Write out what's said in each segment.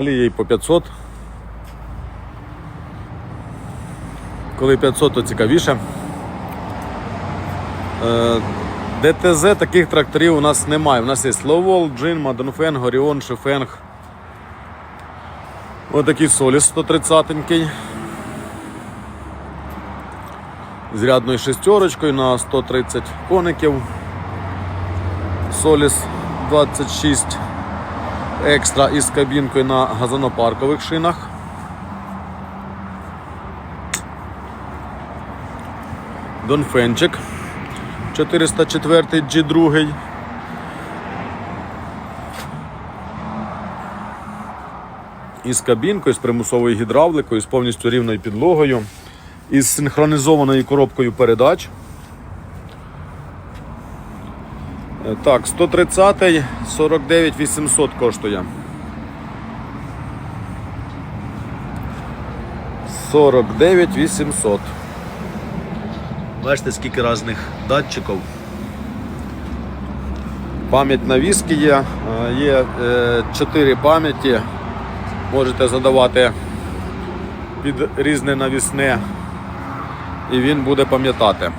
Є і по 500. Коли 500, то цікавіше. Е, ДТЗ таких тракторів у нас немає. У нас є Ловол, Джин, Мадонфен, Горіон, Шифенг. Отакий Соліс 130 з рядною шестерочкою на 130 коників. Соліс 26 екстра із кабінкою на газонопаркових шинах. Донфенчик 404 G2. Із кабінкою, з примусовою гідравликою, з повністю рівною підлогою, із синхронізованою коробкою передач. Так, 130 49 800 коштує. 49 800. Бачите, скільки різних датчиків. Пам'ять на віскі є. Е, Є 4 пам'яті. Можете задавати під різне навісне і він буде пам'ятати.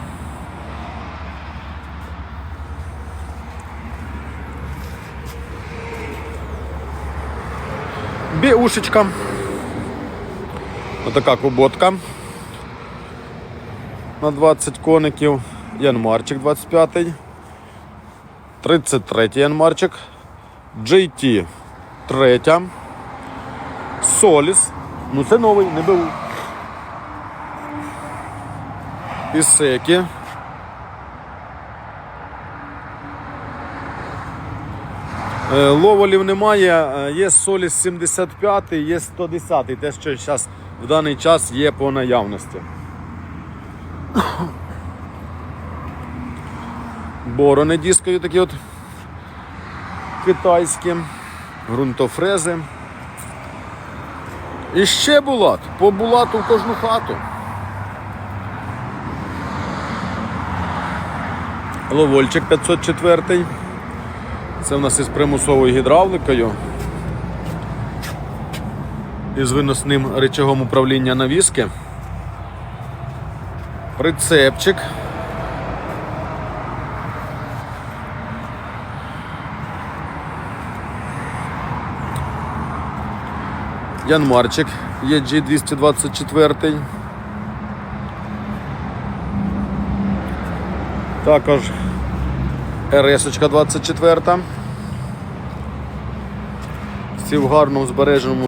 Біушечка. Отака куботка на 20 коників. Янмарчик 25. 33 янмарчик. JT 3. Соліс. Ну це новий, не БУ. Ісекі. Ловолів немає, е, є Соліс 75, є 110, те, що зараз в даний час є по наявності. Борони дискові такі от китайські, ґрунтофрези. І ще булат, по булату в кожну хату. Ловольчик 504. Це в нас із примусовою гідравликою. Із виносним речагом управління навіски. Прицепчик. Янмарчик EG 224. Також РС 24. Всі в гарному збереженому